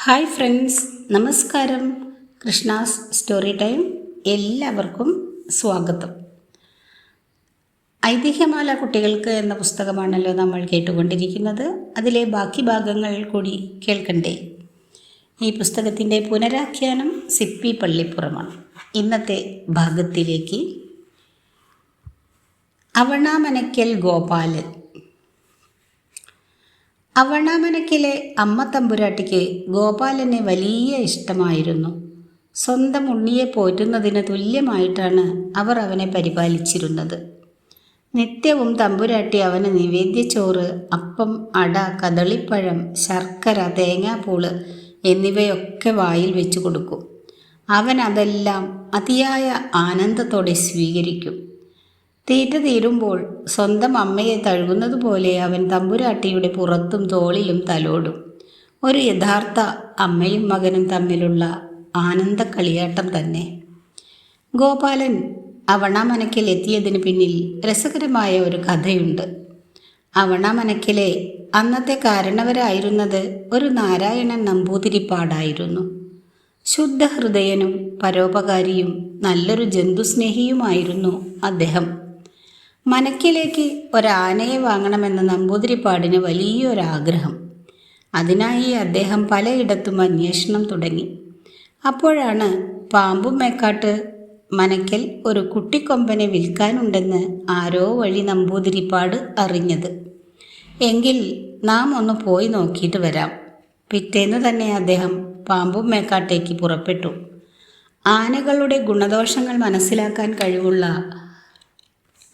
Hi friends നമസ്കാരം. Krishna's story time എല്ലാവർക്കും സ്വാഗതം. ഐതിഹ്യമാല കുട്ടികൾക്ക് എന്ന പുസ്തകമാണല്ലോ നമ്മൾ കേട്ടുകൊണ്ടിരിക്കുന്നത്. അതിലെ ബാക്കി ഭാഗങ്ങൾ കൂടി കേൾക്കണ്ടേ? ഈ പുസ്തകത്തിന്റെ പുനരാഖ്യാനം സിപ്പി പള്ളിപ്പുറമാണ്. ഇന്നത്തെ ഭാഗത്തിലേക്ക്. അവണാമനക്കൽ ഗോപാലൻ അവണാമനക്കിലെ അമ്മ തമ്പുരാട്ടിക്ക് ഗോപാലനെ വലിയ ഇഷ്ടമായിരുന്നു. സ്വന്തം ഉണ്ണിയെ പോറ്റുന്നതിന് തുല്യമായിട്ടാണ് അവർ അവനെ പരിപാലിച്ചിരുന്നത്. നിത്യവും തമ്പുരാട്ടി അവന് നിവേദ്യച്ചോറ് അപ്പം അട കദളിപ്പഴം ശർക്കര തേങ്ങാപ്പൂൾ എന്നിവയൊക്കെ വായിൽ വെച്ചു കൊടുക്കും. അവൻ അതെല്ലാം അതിയായ ആനന്ദത്തോടെ സ്വീകരിക്കും. തീറ്റ തീരുമ്പോൾ സ്വന്തം അമ്മയെ തഴുകുന്നത് പോലെ അവൻ തമ്പുരാട്ടിയുടെ പുറത്തും തോളിലും തലോടും. ഒരു യഥാർത്ഥ അമ്മയും മകനും തമ്മിലുള്ള ആനന്ദ കളിയാട്ടം തന്നെ. ഗോപാലൻ അവണാമനക്കിൽ എത്തിയതിന് പിന്നിൽ രസകരമായ ഒരു കഥയുണ്ട്. അവണാമനക്കിലെ അന്നത്തെ കാരണവരായിരുന്നത് ഒരു നാരായണൻ നമ്പൂതിരിപ്പാടായിരുന്നു. ശുദ്ധഹൃദയനും പരോപകാരിയും നല്ലൊരു ജന്തുസ്നേഹിയുമായിരുന്നു അദ്ദേഹം. മനക്കിലേക്ക് ഒരാനയെ വാങ്ങണമെന്ന നമ്പൂതിരിപ്പാടിന് വലിയൊരാഗ്രഹം. അതിനായി അദ്ദേഹം പലയിടത്തും അന്വേഷണം തുടങ്ങി. അപ്പോഴാണ് പാമ്പും മേക്കാട്ട് മനക്കൽ ഒരു കുട്ടിക്കൊമ്പനെ വിൽക്കാനുണ്ടെന്ന് ആരോ വഴി നമ്പൂതിരിപ്പാട് അറിഞ്ഞത്. എങ്കിൽ നാം ഒന്ന് പോയി നോക്കിയിട്ട് വരാം. പിറ്റേന്ന് തന്നെ അദ്ദേഹം പാമ്പും മേക്കാട്ടേക്ക് പുറപ്പെട്ടു. ആനകളുടെ ഗുണദോഷങ്ങൾ മനസ്സിലാക്കാൻ കഴിവുള്ള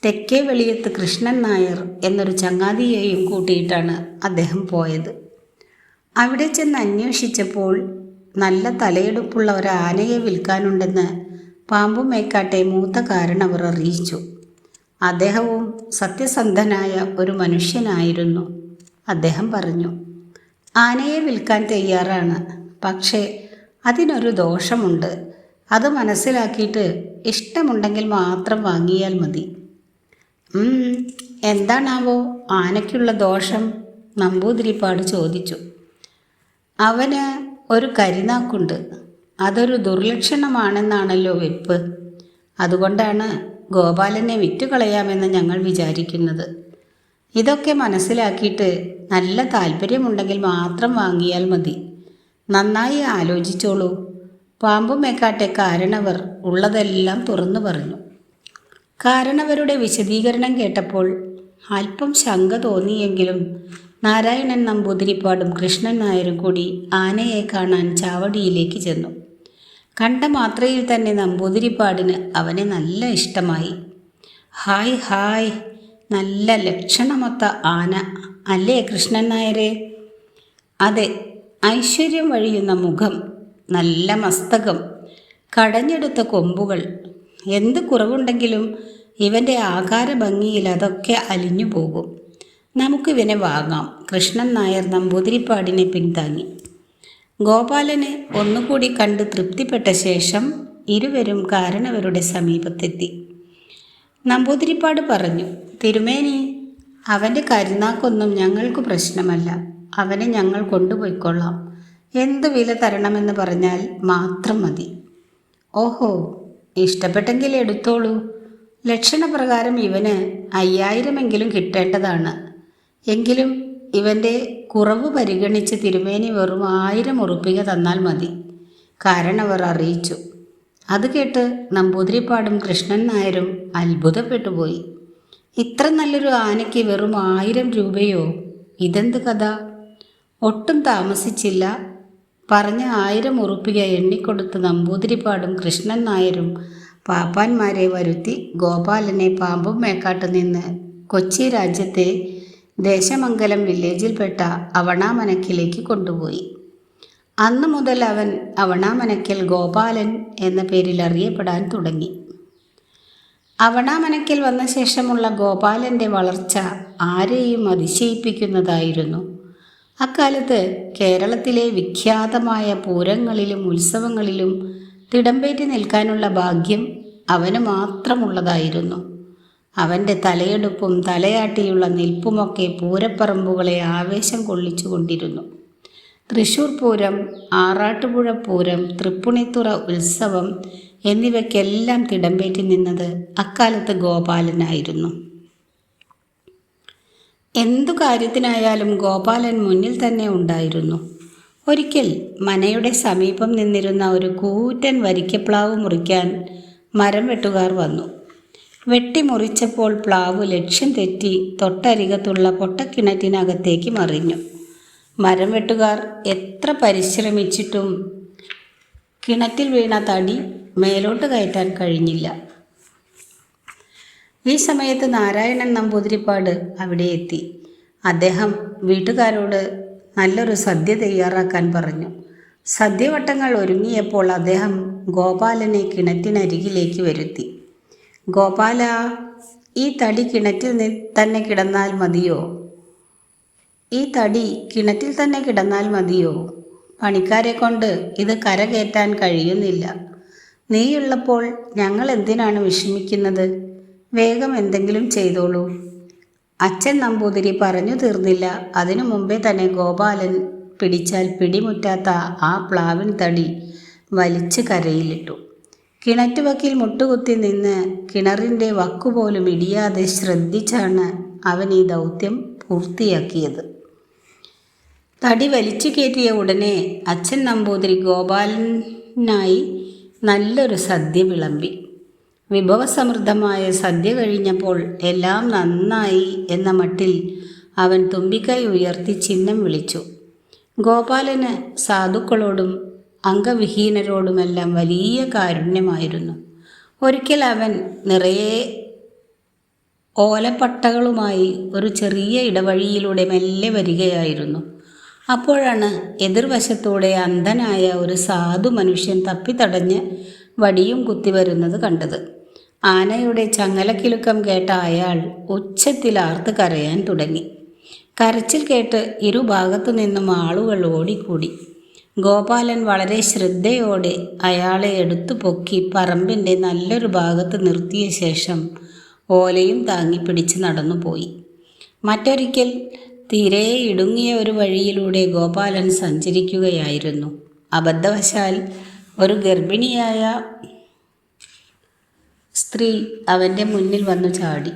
തെക്കേ വെളിയത്ത് കൃഷ്ണൻ നായർ എന്നൊരു ചങ്ങാതിയെയും കൂട്ടിയിട്ടാണ് അദ്ദേഹം പോയത്. അവിടെ ചെന്ന് അന്വേഷിച്ചപ്പോൾ നല്ല തലയെടുപ്പുള്ള ഒരു ആനയെ വിൽക്കാനുണ്ടെന്ന് പാമ്പുമേക്കാട്ടെ മൂത്ത കാരണവർ അറിയിച്ചു. അദ്ദേഹവും സത്യസന്ധനായ ഒരു മനുഷ്യനായിരുന്നു അദ്ദേഹം പറഞ്ഞു. ആനയെ വിൽക്കാൻ തയ്യാറാണ് പക്ഷേ അതിനൊരു ദോഷമുണ്ട്. അത് മനസ്സിലാക്കിയിട്ട് ഇഷ്ടമുണ്ടെങ്കിൽ മാത്രം വാങ്ങിയാൽ മതി. എന്താണാവോ ആനയ്ക്കുള്ള ദോഷം? നമ്പൂതിരിപ്പാട് ചോദിച്ചു. അവന് ഒരു കരിനാക്കുണ്ട്. അതൊരു ദുർലക്ഷണമാണെന്നാണല്ലോ വെപ്പ്. അതുകൊണ്ടാണ് ഗോപാലനെ വിറ്റുകളയാമെന്ന് ഞങ്ങൾ വിചാരിക്കുന്നത്. ഇതൊക്കെ മനസ്സിലാക്കിയിട്ട് നല്ല താല്പര്യമുണ്ടെങ്കിൽ മാത്രം വാങ്ങിയാൽ മതി. നന്നായി ആലോചിച്ചോളൂ. പാമ്പുമേക്കാട്ടെ കാരണവർ ഉള്ളതെല്ലാം തുറന്നു പറഞ്ഞു. കാരണവരുടെ വിശദീകരണം കേട്ടപ്പോൾ അല്പം ശങ്ക തോന്നിയെങ്കിലും നാരായണൻ നമ്പൂതിരിപ്പാടും കൃഷ്ണൻ നായരും കൂടി ആനയെ കാണാൻ ചാവടിയിലേക്ക് ചെന്നു. കണ്ട മാത്രയിൽ തന്നെ നമ്പൂതിരിപ്പാടിന് അവനെ നല്ല ഇഷ്ടമായി. ഹായ് ഹായ് നല്ല ലക്ഷണമൊത്ത ആന അല്ലേ കൃഷ്ണൻ നായരെ? അതെ ഐശ്വര്യം വഴിയുന്ന മുഖം നല്ല മസ്തകം കടഞ്ഞെടുത്ത കൊമ്പുകൾ എന്ത് കുറവുണ്ടെങ്കിലും ഇവന്റെ ആകാര ഭംഗിയിൽ അതൊക്കെ അലിഞ്ഞു പോകും. നമുക്കിവനെ വാങ്ങാം. കൃഷ്ണൻ നായർ നമ്പൂതിരിപ്പാടിനെ പിന്താങ്ങി ഗോപാലനെ ഒന്നുകൂടി കണ്ട് തൃപ്തിപ്പെട്ട ശേഷം ഇരുവരും കാരണവരുടെ സമീപത്തെത്തി. നമ്പൂതിരിപ്പാട് പറഞ്ഞു തിരുമേനി അവന്റെ കരുനാക്കൊന്നും ഞങ്ങൾക്ക് പ്രശ്നമല്ല. അവനെ ഞങ്ങൾ കൊണ്ടുപോയിക്കൊള്ളാം. എന്ത് വില തരണമെന്ന് പറഞ്ഞാൽ മാത്രം മതി. ഓഹോ! ഇഷ്ടപ്പെട്ടെങ്കിൽ എടുത്തോളൂ. ലക്ഷണപ്രകാരം ഇവന് അയ്യായിരമെങ്കിലും കിട്ടേണ്ടതാണ്. എങ്കിലും ഇവന്റെ കുറവ് പരിഗണിച്ച് തിരുമേനി വെറും ആയിരം ഉറുപ്പിക തന്നാൽ മതി. കാരണം അവർ അറിയിച്ചു. അത് കേട്ട് നമ്പൂതിരിപ്പാടും കൃഷ്ണൻ നായരും അത്ഭുതപ്പെട്ടുപോയി. ഇത്ര നല്ലൊരു ആനയ്ക്ക് വെറും ആയിരം രൂപയോ? ഇതെന്ത് കഥ? ഒട്ടും താമസിച്ചില്ല. പറഞ്ഞ ആയിരം ഉറുപ്പിക എണ്ണിക്കൊടുത്ത് നമ്പൂതിരിപ്പാടും കൃഷ്ണൻ നായരും പാപ്പാന്മാരെ വരുത്തി ഗോപാലനെ പാമ്പും മേക്കാട്ട് നിന്ന് കൊച്ചി രാജ്യത്തെ ദേശമംഗലം വില്ലേജിൽപ്പെട്ട അവണാമനക്കിലേക്ക് കൊണ്ടുപോയി. അന്ന് മുതൽ അവൻ അവണാമനക്കൽ ഗോപാലൻ എന്ന പേരിൽ അറിയപ്പെടാൻ തുടങ്ങി. അവണാമനക്കൽ വന്ന ശേഷമുള്ള ഗോപാലന്റെ വളർച്ച ആരെയും അതിശയിപ്പിക്കുന്നതായിരുന്നു. അക്കാലത്ത് കേരളത്തിലെ വിഖ്യാതമായ പൂരങ്ങളിലും ഉത്സവങ്ങളിലും തിടമ്പേറ്റി നിൽക്കാനുള്ള ഭാഗ്യം അവന് മാത്രമുള്ളതായിരുന്നു. അവന്റെ തലയെടുപ്പും തലയാട്ടിയുള്ള നിൽപ്പുമൊക്കെ പൂരപ്പറമ്പുകളെ ആവേശം കൊള്ളിച്ചുകൊണ്ടിരുന്നു തൃശൂർ പൂരം ആറാട്ടുപുഴ പൂരം തൃപ്പുണിത്തുറ ഉത്സവം എന്നിവയ്ക്കെല്ലാം തിടമ്പേറ്റി നിന്നത് അക്കാലത്ത് ഗോപാലനായിരുന്നു. എന്തു കാര്യത്തിനായാലും ഗോപാലൻ മുന്നിൽ തന്നെ ഉണ്ടായിരുന്നു. ഒരിക്കൽ മനയുടെ സമീപം നിന്നിരുന്ന ഒരു കൂറ്റൻ വരിക്കപ്ലാവ് മുറിക്കാൻ മരം വെട്ടുകാർ വന്നു. വെട്ടിമുറിച്ചപ്പോൾ പ്ലാവ് ലക്ഷ്യം തെറ്റി തൊട്ടരികത്തുള്ള പൊട്ടക്കിണറ്റിനകത്തേക്ക് മറിഞ്ഞു. മരം വെട്ടുകാർ എത്ര പരിശ്രമിച്ചിട്ടും കിണറ്റിൽ വീണ തടി മേലോട്ട് കയറ്റാൻ കഴിഞ്ഞില്ല. ഈ സമയത്ത് നാരായണൻ നമ്പൂതിരിപ്പാട് അവിടെ എത്തി. അദ്ദേഹം വീട്ടുകാരോട് നല്ലൊരു സദ്യ തയ്യാറാക്കാൻ പറഞ്ഞു. സദ്യവട്ടങ്ങൾ ഒരുങ്ങിയപ്പോൾ അദ്ദേഹം ഗോപാലനെ കിണറ്റിനരികിലേക്ക് വരുത്തി. ഗോപാല ഈ തടി കിണറ്റിൽ തന്നെ കിടന്നാൽ മതിയോ? ഈ തടി കിണറ്റിൽ തന്നെ കിടന്നാൽ മതിയോ? പണിക്കാരെ കൊണ്ട് ഇത് കരകയറ്റാൻ കഴിയുന്നില്ല. നീയുള്ളപ്പോൾ ഞങ്ങൾ എന്തിനാണ് വിഷമിക്കുന്നത്? വേഗം എന്തെങ്കിലും ചെയ്തോളൂ. അച്ഛൻ നമ്പൂതിരി പറഞ്ഞു തീർന്നില്ല. അതിനു മുമ്പേ തന്നെ ഗോപാലൻ പിടിച്ചാൽ പിടിമുറ്റാത്ത ആ പ്ലാവിൻ തടി വലിച്ചു കരയിലിട്ടു. കിണറ്റുവക്കിൽ മുട്ടുകുത്തി നിന്ന് കിണറിന്റെ വക്കുപോലും ഇടിയാതെ ശ്രദ്ധിച്ചാണ് അവൻ ഈ ദൗത്യം പൂർത്തിയാക്കിയത്. തടി വലിച്ചു കയറ്റിയ ഉടനെ അച്ഛൻ നമ്പൂതിരി ഗോപാലനായി നല്ലൊരു സദ്യ വിളമ്പി. വിഭവസമൃദ്ധമായ സദ്യ കഴിഞ്ഞപ്പോൾ എല്ലാം നന്നായി എന്ന മട്ടിൽ അവൻ തുമ്പിക്കൈ ഉയർത്തി ചിഹ്നം വിളിച്ചു. ഗോപാലന് സാധുക്കളോടും അംഗവിഹീനരോടുമെല്ലാം വലിയ കാരുണ്യമായിരുന്നു. ഒരിക്കൽ അവൻ നിറയെ ഓലപ്പട്ടകളുമായി ഒരു ചെറിയ ഇടവഴിയിലൂടെ മെല്ലെ വരികയായിരുന്നു. അപ്പോഴാണ് എതിർവശത്തൂടെ അന്ധനായ ഒരു സാധു മനുഷ്യൻ തപ്പിത്തടഞ്ഞ് വടിയും കുത്തി വരുന്നത് കണ്ടത്. ആനയുടെ ചങ്ങലക്കിലുക്കം കേട്ട അയാൾ ഉച്ചത്തിൽ ആർത്ത് കരയാൻ തുടങ്ങി. കരച്ചിൽ കേട്ട് ഇരുഭാഗത്തു നിന്നും ആളുകൾ ഓടിക്കൂടി. ഗോപാലൻ വളരെ ശ്രദ്ധയോടെ അയാളെ എടുത്തു പൊക്കി പറമ്പിന്റെ നല്ലൊരു ഭാഗത്ത് നിർത്തിയ ശേഷം ഓലയും താങ്ങി പിടിച്ച് നടന്നുപോയി മറ്റൊരിക്കൽ തീരെ ഇടുങ്ങിയ ഒരു വഴിയിലൂടെ ഗോപാലൻ സഞ്ചരിക്കുകയായിരുന്നു. അബദ്ധവശാൽ ഒരു ഗർഭിണിയായ സ്ത്രീ അവന്റെ മുന്നിൽ വന്നു ചാടി.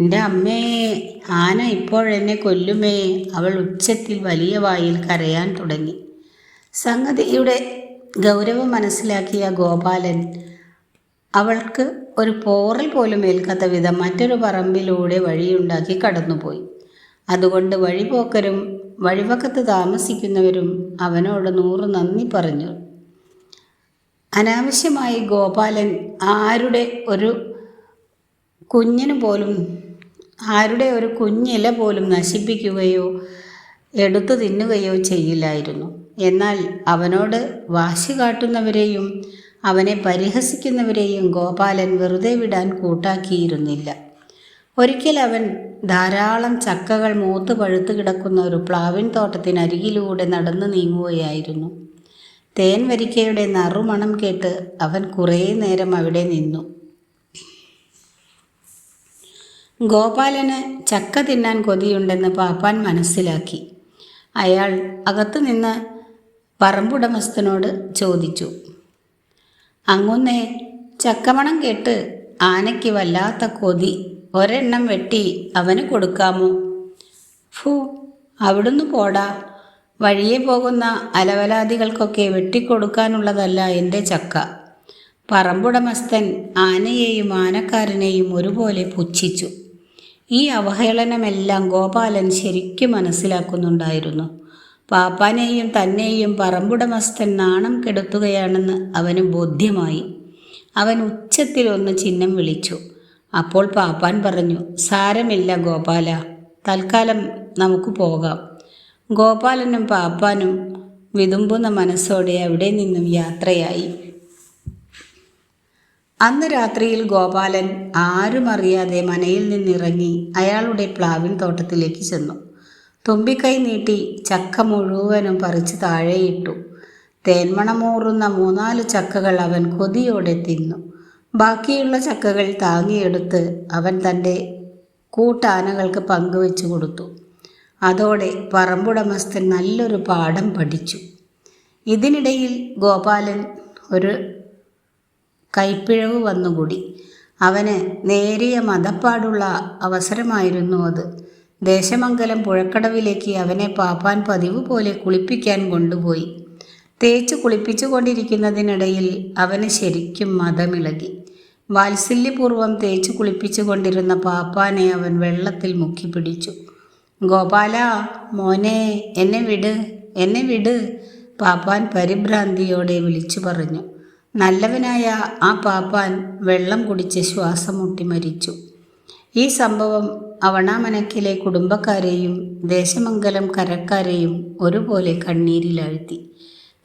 എന്റെ അമ്മേ ആന ഇപ്പോഴെന്നെ കൊല്ലുമേ അവൾ ഉച്ചത്തിൽ വലിയ വായിൽ കരയാൻ തുടങ്ങി. സംഗതിയുടെ ഗൗരവം മനസ്സിലാക്കിയ ഗോപാലൻ അവൾക്ക് ഒരു പോറൽ പോലും ഏൽക്കാത്ത വിധം മറ്റൊരു പറമ്പിലൂടെ വഴിയുണ്ടാക്കി കടന്നുപോയി. അതുകൊണ്ട് വഴിപോക്കരും വഴിവക്കത്ത് താമസിക്കുന്നവരും അവനോട് നൂറ് നന്ദി പറഞ്ഞു. അനാവശ്യമായി ഗോപാലൻ ആരുടെ ഒരു കുഞ്ഞിന് പോലും ആരുടെ ഒരു കുഞ്ഞില പോലും നശിപ്പിക്കുകയോ എടുത്തു തിന്നുകയോ ചെയ്യില്ലായിരുന്നു. എന്നാൽ അവനോട് വാശി കാട്ടുന്നവരെയും അവനെ പരിഹസിക്കുന്നവരെയും ഗോപാലൻ വെറുതെ വിടാൻ കൂട്ടാക്കിയിരുന്നില്ല. ഒരിക്കൽ അവൻ ധാരാളം ചക്കകൾ മൂത്ത് പഴുത്തു കിടക്കുന്ന ഒരു പ്ലാവിൻ തോട്ടത്തിനരികിലൂടെ നടന്നു നീങ്ങുകയായിരുന്നു. തേൻ വരിക്കയുടെ നറുമണം കേട്ട് അവൻ കുറേ നേരം അവിടെ നിന്നു. ഗോപാലന് ചക്ക തിന്നാൻ കൊതിയുണ്ടെന്ന് പാപ്പാൻ മനസ്സിലാക്കി. അയാൾ അകത്തുനിന്ന് പറമ്പുടമസ്ഥനോട് ചോദിച്ചു അങ്ങുന്നേ ചക്കമണം കേട്ട് ആനയ്ക്ക് വല്ലാത്ത കൊതി. ഒരെണ്ണം വെട്ടി അവന് കൊടുക്കാമോ? ഫു അവിടുന്ന് പോടാ. വഴിയെ പോകുന്ന അലവലാദികൾക്കൊക്കെ വെട്ടിക്കൊടുക്കാനുള്ളതല്ല എന്റെ ചക്ക. പറമ്പുടമസ്ഥൻ ആനയെയും ആനക്കാരനെയും ഒരുപോലെ പുച്ഛിച്ചു. ഈ അവഹേളനമെല്ലാം ഗോപാലൻ ശരിക്കും മനസ്സിലാക്കുന്നുണ്ടായിരുന്നു. പാപ്പാനെയും തന്നെയും പറമ്പുടമസ്ഥൻ നാണം കെടുത്തുകയാണെന്ന് അവന് ബോധ്യമായി. അവൻ ഉച്ചത്തിൽ ഒന്ന് ചിഹ്നം വിളിച്ചു. അപ്പോൾ പാപ്പാൻ പറഞ്ഞു സാരമില്ല ഗോപാല തൽക്കാലം നമുക്ക് പോകാം. ഗോപാലനും പാപ്പാനും വിതുമ്പുന്ന മനസ്സോടെ അവിടെ നിന്നും യാത്രയായി. അന്ന് രാത്രിയിൽ ഗോപാലൻ ആരും അറിയാതെ മനയിൽ നിന്നിറങ്ങി അയാളുടെ പ്ലാവിൻ തോട്ടത്തിലേക്ക് ചെന്നു. തുമ്പിക്കൈ നീട്ടി ചക്ക മുഴുവനും പറിച്ച് താഴെയിട്ടു. തേന്മണമൂറുന്ന മൂന്നാൽ ചക്കകൾ അവൻ കൊതിയോടെ തിന്നു. ബാക്കിയുള്ള ചക്കകൾ താങ്ങിയെടുത്ത് അവൻ തന്റെ കൂട്ടാനകൾക്ക് പങ്കുവെച്ചു കൊടുത്തു. അതോടെ പറമ്പുടമസ്ഥൻ നല്ലൊരു പാഠം പഠിച്ചു. ഇതിനിടയിൽ ഗോപാലൻ ഒരു കൈപ്പിഴവ് വന്നുകൂടി. അവന് നേരിയ മതപ്പാടുള്ള അവസരമായിരുന്നു അത്. ദേശമംഗലം പുഴക്കടവിലേക്ക് അവനെ പാപ്പാൻ പതിവ് പോലെ കുളിപ്പിക്കാൻ കൊണ്ടുപോയി. തേച്ച് കുളിപ്പിച്ചു കൊണ്ടിരിക്കുന്നതിനിടയിൽ അവന് ശരിക്കും മതമിളകി. വാത്സല്യപൂർവം തേച്ച് കുളിപ്പിച്ചു കൊണ്ടിരുന്ന പാപ്പാനെ അവൻ വെള്ളത്തിൽ മുക്കി പിടിച്ചു ഗോപാല മോനെ എന്നെ വിട് എന്നെ വിട് പാപ്പാൻ പരിഭ്രാന്തിയോടെ വിളിച്ചു പറഞ്ഞു. നല്ലവനായ ആ പാപ്പാൻ വെള്ളം കുടിച്ച് ശ്വാസം മുട്ടി മരിച്ചു. ഈ സംഭവം അവണാമനക്കിലെ കുടുംബക്കാരെയും ദേശമംഗലം കരക്കാരെയും ഒരുപോലെ കണ്ണീരിലാഴ്ത്തി.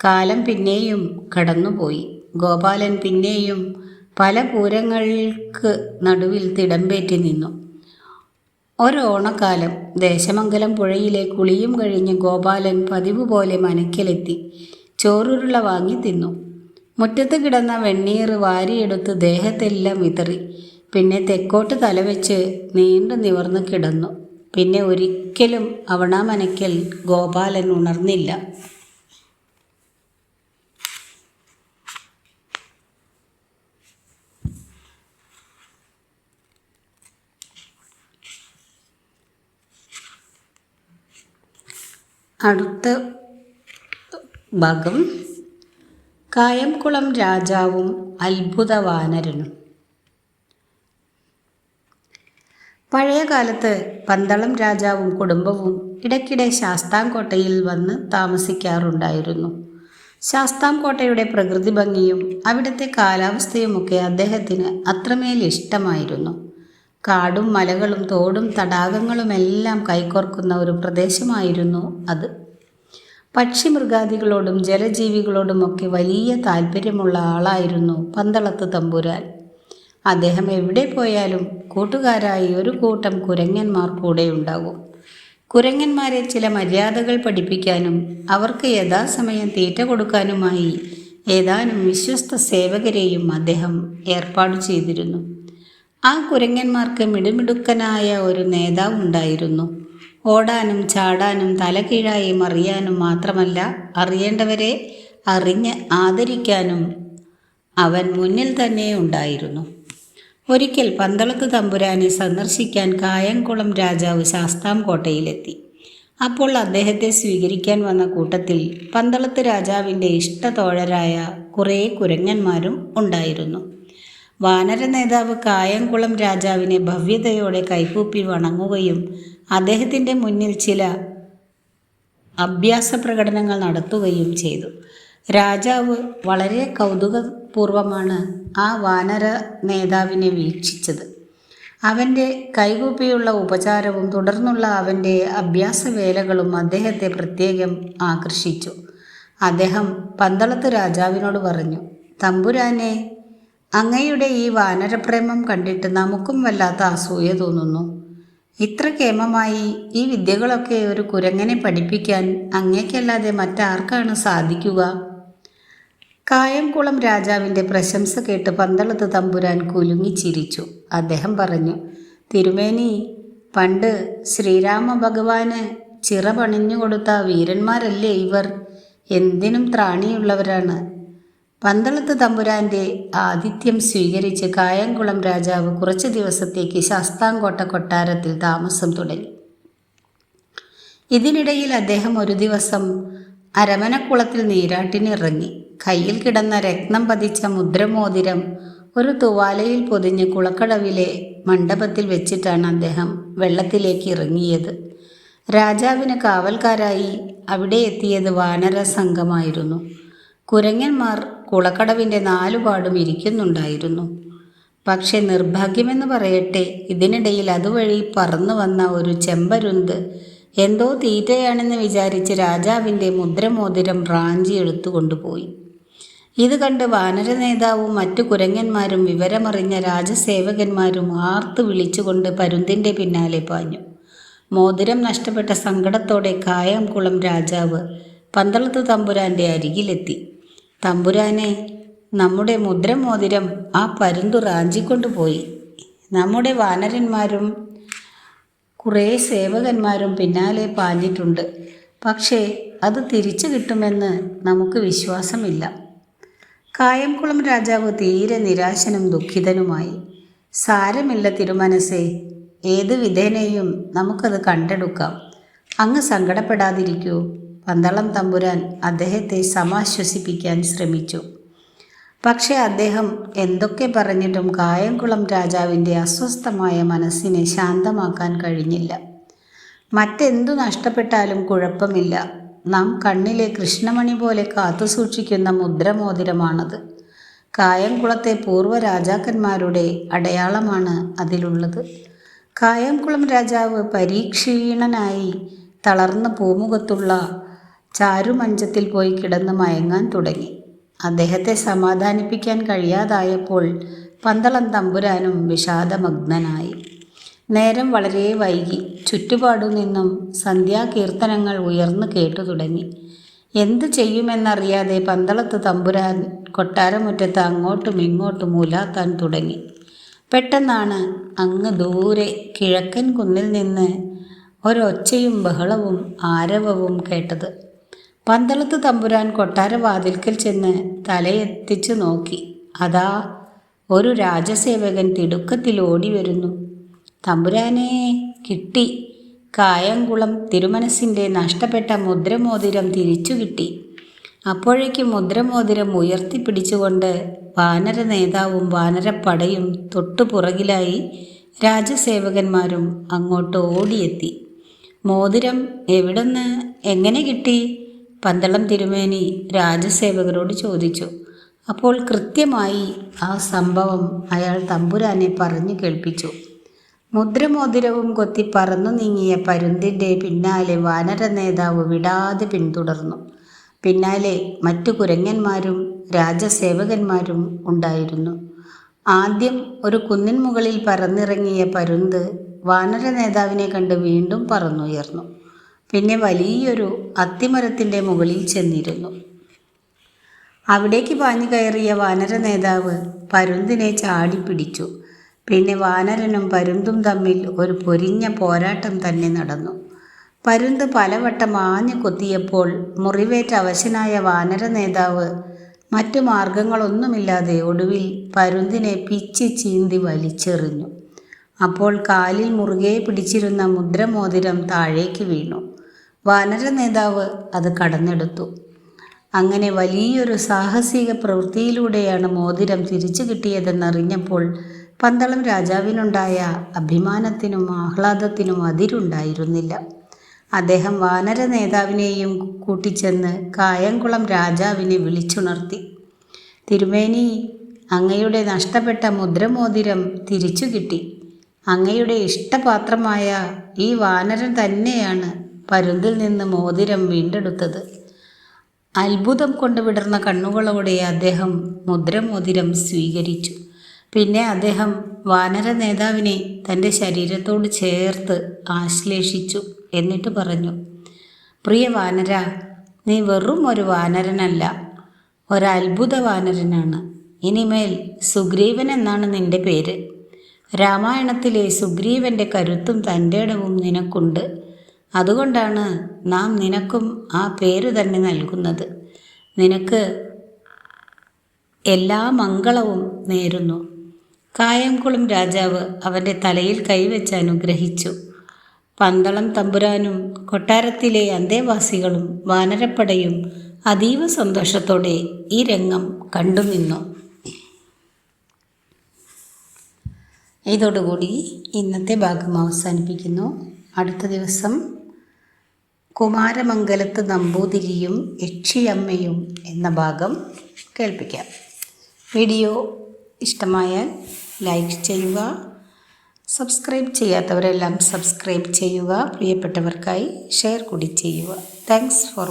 കാലം പിന്നെയും കടന്നുപോയി. ഗോപാലൻ പിന്നെയും പല പൂരങ്ങൾക്ക് നടുവിൽ തിടമ്പേറ്റി നിന്നു. ഒരോണക്കാലം ദേശമംഗലം പുഴയിലെ കുളിയും കഴിഞ്ഞ് ഗോപാലൻ പതിവ് പോലെ മനക്കിലെത്തി. ചോറുരുള വാങ്ങി തിന്നു. മുറ്റത്ത് കിടന്ന വെണ്ണീർ വാരിയെടുത്ത് ദേഹത്തെല്ലാം വിതറി. പിന്നെ തെക്കോട്ട് തലവെച്ച് നീണ്ടു നിവർന്ന് കിടന്നു. പിന്നെ ഒരിക്കലും അവണാമനക്കൽ ഗോപാലൻ ഉണർന്നില്ല. അടുത്ത ഭാഗം കായംകുളം രാജാവും അത്ഭുത വാനരനും പഴയ കാലത്ത് പന്തളം രാജാവും കുടുംബവും ഇടയ്ക്കിടെ ശാസ്താംകോട്ടയിൽ വന്ന് താമസിക്കാറുണ്ടായിരുന്നു. ശാസ്താംകോട്ടയുടെ പ്രകൃതി ഭംഗിയും അവിടുത്തെ കാലാവസ്ഥയുമൊക്കെ അദ്ദേഹത്തിന് അത്രമേൽ ഇഷ്ടമായിരുന്നു. കാടും മലകളും തോടും തടാകങ്ങളുമെല്ലാം കൈകോർക്കുന്ന ഒരു പ്രദേശമായിരുന്നു അത്. പക്ഷിമൃഗാദികളോടും ജലജീവികളോടുമൊക്കെ വലിയ താല്പര്യമുള്ള ആളായിരുന്നു പന്തളത്ത് തമ്പുരാൻ. അദ്ദേഹം എവിടെ പോയാലും കൂട്ടുകാരായി ഒരു കൂട്ടം കുരങ്ങന്മാർ കൂടെ ഉണ്ടാകും. കുരങ്ങന്മാരെ ചില മര്യാദകൾ പഠിപ്പിക്കാനും അവർക്ക് യഥാസമയം തീറ്റ കൊടുക്കാനുമായി ഏതാനും വിശ്വസ്ത സേവകരെയും അദ്ദേഹം ഏർപ്പാട് ചെയ്തിരുന്നു. ആ കുരങ്ങന്മാർക്ക് മിടുമിടുക്കനായ ഒരു നേതാവ് ഉണ്ടായിരുന്നു. ഓടാനും ചാടാനും തലകീഴായി മറിയാനും മാത്രമല്ല അറിയേണ്ടവരെ അറിഞ്ഞ് ആദരിക്കാനും അവൻ മുന്നിൽ തന്നെ ഉണ്ടായിരുന്നു. ഒരിക്കൽ പന്തളത്ത് തമ്പുരാനെ സന്ദർശിക്കാൻ കായംകുളം രാജാവ് ശാസ്താംകോട്ടയിലെത്തി. അപ്പോൾ അദ്ദേഹത്തെ സ്വീകരിക്കാൻ വന്ന കൂട്ടത്തിൽ പന്തളത്ത് രാജാവിന്റെ ഇഷ്ടതോഴരായ കുറേ കുരങ്ങന്മാരും ഉണ്ടായിരുന്നു. വാനര നേതാവ് കായംകുളം രാജാവിനെ ഭവ്യതയോടെ കൈകൂപ്പി വണങ്ങുകയും അദ്ദേഹത്തിന്റെ മുന്നിൽ ചില അഭ്യാസ പ്രകടനങ്ങൾ നടത്തുകയും ചെയ്തു. രാജാവ് വളരെ കൗതുകപൂർവമാണ് ആ വാനര നേതാവിനെ വീക്ഷിച്ചത്. അവന്റെ കൈകൂപ്പിയുള്ള ഉപചാരവും തുടർന്നുള്ള അവന്റെ അഭ്യാസവേലകളും അദ്ദേഹത്തെ പ്രത്യേകം ആകർഷിച്ചു. അദ്ദേഹം പന്തളത്ത് രാജാവിനോട് പറഞ്ഞു തമ്പുരാനെ അങ്ങയുടെ ഈ വാനരപ്രേമം കണ്ടിട്ട് നമുക്കും വല്ലാത്ത അസൂയ തോന്നുന്നു. ഇത്ര കേമമായി ഈ വിദ്യകളൊക്കെ ഒരു കുരങ്ങനെ പഠിപ്പിക്കാൻ അങ്ങേക്കല്ലാതെ മറ്റാർക്കാണ് സാധിക്കുക? കായംകുളം രാജാവിന്റെ പ്രശംസ കേട്ട് പന്തളത്ത് തമ്പുരാൻ കുലുങ്ങിച്ചിരിച്ചു അദ്ദേഹം പറഞ്ഞു തിരുമേനി പണ്ട് ശ്രീരാമ ഭഗവാന് ചിറ പണിഞ്ഞു കൊടുത്ത വീരന്മാരല്ലേ ഇവർ? എന്തിനും ത്രാണിയുള്ളവരാണ്. പന്തളത്ത് തമ്പുരാന്റെ ആതിഥ്യം സ്വീകരിച്ച് കായംകുളം രാജാവ് കുറച്ചു ദിവസത്തേക്ക് ശാസ്താംകോട്ട കൊട്ടാരത്തിൽ താമസം തുടങ്ങി. ഇതിനിടയിൽ അദ്ദേഹം ഒരു ദിവസം അരമനക്കുളത്തിൽ നീരാട്ടിനിറങ്ങി. കയ്യിൽ കിടന്ന രത്നം പതിച്ച മുദ്രമോതിരം ഒരു തുവാലയിൽ പൊതിഞ്ഞ് കുളക്കടവിലെ മണ്ഡപത്തിൽ വെച്ചിട്ടാണ് അദ്ദേഹം വെള്ളത്തിലേക്ക് ഇറങ്ങിയത്. രാജാവിന് കാവൽക്കാരായി അവിടെ എത്തിയത് വാനര സംഘമായിരുന്നു കുരങ്ങന്മാർ കുളക്കടവിന്റെ നാലുപാടും ഇരിക്കുന്നുണ്ടായിരുന്നു. പക്ഷെ നിർഭാഗ്യമെന്ന് പറയട്ടെ ഇതിനിടയിൽ അതുവഴി പറന്നു വന്ന ഒരു ചെമ്പരുന്ത് എന്തോ തീറ്റയാണെന്ന് വിചാരിച്ച് രാജാവിന്റെ മുദ്രമോതിരം റാഞ്ചി എടുത്തുകൊണ്ടുപോയി ഇത് കണ്ട് വാനര നേതാവും മറ്റു കുരങ്ങന്മാരും വിവരമറിഞ്ഞ രാജസേവകന്മാരും ആർത്തു വിളിച്ചുകൊണ്ട് പരുന്തിന്റെ പിന്നാലെ പാഞ്ഞു. മോതിരം നഷ്ടപ്പെട്ട സങ്കടത്തോടെ കായംകുളം രാജാവ് പന്തളത്ത് തമ്പുരാന്റെ അരികിലെത്തി. തമ്പുരാനെ നമ്മുടെ മുദ്രമോതിരം ആ പരുന്തു റാഞ്ചിക്കൊണ്ടുപോയി നമ്മുടെ വാനരന്മാരും കുറേ സേവകന്മാരും പിന്നാലെ പാഞ്ഞിട്ടുണ്ട്. പക്ഷേ അത് തിരിച്ചു കിട്ടുമെന്ന് നമുക്ക് വിശ്വാസമില്ല. കായംകുളം രാജാവ് തീരെ നിരാശനും ദുഃഖിതനുമായി. സാരമില്ല തിരുമനസേ ഏത് വിധേനയും നമുക്കത് കണ്ടെടുക്കാം. അങ്ങ് സങ്കടപ്പെടാതിരിക്കൂ. പന്തളം തമ്പുരാൻ അദ്ദേഹത്തെ സമാശ്വസിപ്പിക്കാൻ ശ്രമിച്ചു. പക്ഷേ അദ്ദേഹം എന്തൊക്കെ പറഞ്ഞിട്ടും കായംകുളം രാജാവിന്റെ അസ്വസ്ഥമായ മനസ്സിനെ ശാന്തമാക്കാൻ കഴിഞ്ഞില്ല. മറ്റെന്തു നഷ്ടപ്പെട്ടാലും കുഴപ്പമില്ല. നാം കണ്ണിലെ കൃഷ്ണമണി പോലെ കാത്തുസൂക്ഷിക്കുന്ന മുദ്രമോതിരമാണത്. കായംകുളത്തെ പൂർവ രാജാക്കന്മാരുടെ അടയാളമാണ് അതിലുള്ളത്. കായംകുളം രാജാവ് പരീക്ഷീണനായി തളർന്ന പൂമുഖത്തുള്ള ചാരുമഞ്ചത്തിൽ പോയി കിടന്ന് മയങ്ങാൻ തുടങ്ങി. അദ്ദേഹത്തെ സമാധാനിപ്പിക്കാൻ കഴിയാതായപ്പോൾ പന്തളം തമ്പുരാനും വിഷാദമഗ്നനായി. നേരം വളരെ വൈകി. ചുറ്റുപാടു നിന്നും സന്ധ്യാകീർത്തനങ്ങൾ ഉയർന്നു കേട്ടു തുടങ്ങി. എന്ത് ചെയ്യുമെന്നറിയാതെ പന്തളത്ത് തമ്പുരാൻ കൊട്ടാരമുറ്റത്ത് അങ്ങോട്ടും ഇങ്ങോട്ടും ഉലാത്താൻ തുടങ്ങി. പെട്ടെന്നാണ് അങ്ങ് ദൂരെ കിഴക്കൻ കുന്നിൽ നിന്ന് ഒരൊച്ചയും ബഹളവും ആരവവും കേട്ടത്. പന്തളത്ത് തമ്പുരാൻ കൊട്ടാരവാതിൽക്കൽ ചെന്ന് തലയെത്തിച്ചു നോക്കി. അതാ ഒരു രാജസേവകൻ തിടുക്കത്തിൽ ഓടി വരുന്നു തമ്പുരാനെ കിട്ടി. കായംകുളം തിരുമനസിന്റെ നഷ്ടപ്പെട്ട മുദ്രമോതിരം തിരിച്ചു കിട്ടി. അപ്പോഴേക്കും മുദ്രമോതിരം ഉയർത്തിപ്പിടിച്ചുകൊണ്ട് വാനര നേതാവും വാനരപ്പടയും തൊട്ടുപുറകിലായി രാജസേവകന്മാരും അങ്ങോട്ട് ഓടിയെത്തി. മോതിരം എവിടുന്ന്? എങ്ങനെ കിട്ടി? പന്തളം തിരുമേനി രാജസേവകരോട് ചോദിച്ചു. അപ്പോൾ കൃത്യമായി ആ സംഭവം അയാൾ തമ്പുരാനെ പറഞ്ഞു കേൾപ്പിച്ചു. മുദ്രമോതിരവും കൊത്തി പറന്നു നീങ്ങിയ പരുന്തിന്റെ പിന്നാലെ വാനര നേതാവ് വിടാതെ പിന്തുടർന്നു. പിന്നാലെ മറ്റു കുരങ്ങന്മാരും രാജസേവകന്മാരും ഉണ്ടായിരുന്നു. ആദ്യം ഒരു കുന്നിൻ മുകളിൽ പറന്നിറങ്ങിയ പരുന്ത് വാനര നേതാവിനെ കണ്ട് വീണ്ടും പറന്നുയർന്നു. പിന്നെ വലിയൊരു അത്തിമരത്തിന്റെ മുകളിൽ ചെന്നിരുന്നു. അവിടേക്ക് പാഞ്ഞു കയറിയ വാനര നേതാവ് പരുന്തിനെ ചാടിപ്പിടിച്ചു. പിന്നെ വാനരനും പരുന്തും തമ്മിൽ ഒരു പൊരിഞ്ഞ പോരാട്ടം തന്നെ നടന്നു. പരുന്ത് പലവട്ടം ആഞ്ഞു കൊത്തിയപ്പോൾ മുറിവേറ്റ അവശനായ വാനര നേതാവ് മറ്റു മാർഗങ്ങളൊന്നുമില്ലാതെ ഒടുവിൽ പരുന്തിനെ പിച്ചി ചീന്തി വലിച്ചെറിഞ്ഞു. അപ്പോൾ കാലിൽ മുറുകെ പിടിച്ചിരുന്ന മുദ്രമോതിരം താഴേക്ക് വീണു. വാനര നേതാവ് അത് കടന്നെടുത്തു. അങ്ങനെ വലിയൊരു സാഹസിക പ്രവൃത്തിയിലൂടെയാണ് മോതിരം തിരിച്ചു കിട്ടിയതെന്നറിഞ്ഞപ്പോൾ പന്തളം രാജാവിനുണ്ടായ അഭിമാനത്തിനും ആഹ്ലാദത്തിനും അതിരുണ്ടായിരുന്നില്ല. അദ്ദേഹം വാനര നേതാവിനെയും കൂട്ടിച്ചെന്ന് കായംകുളം രാജാവിനെ വിളിച്ചുണർത്തി. തിരുമേനി അങ്ങയുടെ നഷ്ടപ്പെട്ട മുദ്രമോതിരം തിരിച്ചു കിട്ടി. അങ്ങയുടെ ഇഷ്ടപാത്രമായ ഈ വാനരൻ തന്നെയാണ് പരുന്തിൽ നിന്ന് മോതിരം വീണ്ടെടുത്തത്. അത്ഭുതം കൊണ്ട് വിടർന്ന കണ്ണുകളോടെ അദ്ദേഹം മുദ്രമോതിരം സ്വീകരിച്ചു. പിന്നെ അദ്ദേഹം വാനര നേതാവിനെ തന്റെ ശരീരത്തോട് ചേർത്ത് ആശ്ലേഷിച്ചു എന്നിട്ട് പറഞ്ഞു പ്രിയ വാനര നീ വെറും ഒരു വാനരനല്ല ഒരത്ഭുത വാനരനാണ്. ഇനിമേൽ സുഗ്രീവൻ എന്നാണ് നിന്റെ പേര്. രാമായണത്തിലെ സുഗ്രീവന്റെ കരുത്തും തന്റെ ഇടവും നിനക്കുണ്ട്. അതുകൊണ്ടാണ് നാം നിനക്കും ആ പേര് തന്നെ നൽകുന്നത്. നിനക്ക് എല്ലാ മംഗളവും നേരുന്നു. കായംകുളം രാജാവ് അവന്റെ തലയിൽ കൈവച്ച് അനുഗ്രഹിച്ചു. പന്തളം തമ്പുരാനും കൊട്ടാരത്തിലെ അന്തേവാസികളും വാനരപ്പടയും അതീവ സന്തോഷത്തോടെ ഈ രംഗം കണ്ടുനിന്നു ഇതോടുകൂടി ഇന്നത്തെ ഭാഗം അവസാനിപ്പിക്കുന്നു. അടുത്ത ദിവസം കുമാരമംഗലത്ത് നമ്പൂതിരിയും യക്ഷിയമ്മയും എന്ന ഭാഗം കേൾപ്പിക്കാം. വീഡിയോ ഇഷ്ടമായാൽ ലൈക്ക് ചെയ്യുക സബ്സ്ക്രൈബ് ചെയ്യാത്തവരെല്ലാം സബ്സ്ക്രൈബ് ചെയ്യുക പ്രിയപ്പെട്ടവർക്കായി ഷെയർ കൂടി ചെയ്യുക. Thanks for